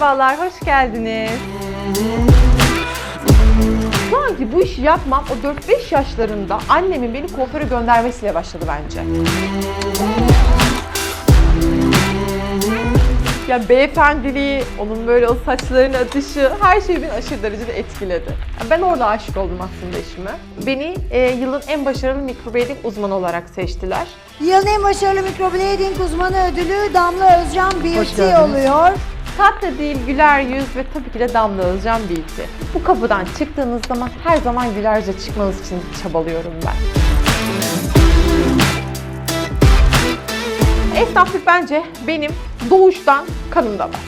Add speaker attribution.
Speaker 1: Merhabalar, hoş geldiniz. Şu anki bu işi yapmam o 4-5 yaşlarında annemin beni kuaföre göndermesiyle başladı bence. Ya beyefendiliği, onun böyle o saçların atışı, her şey beni aşırı derecede etkiledi. Ben orada aşık oldum aslında işime. Beni e, yılın en başarılı microblading uzmanı olarak seçtiler.
Speaker 2: Yılın en başarılı microblading uzmanı ödülü Damla Özcan Beauty oluyor.
Speaker 1: Tatlı değil, güler yüz ve tabii ki de Damla Özcan Bilgi. Bu kapıdan çıktığınız zaman her zaman gülerce çıkmanız için çabalıyorum ben. Esnaflık bence benim doğuştan kanımda var.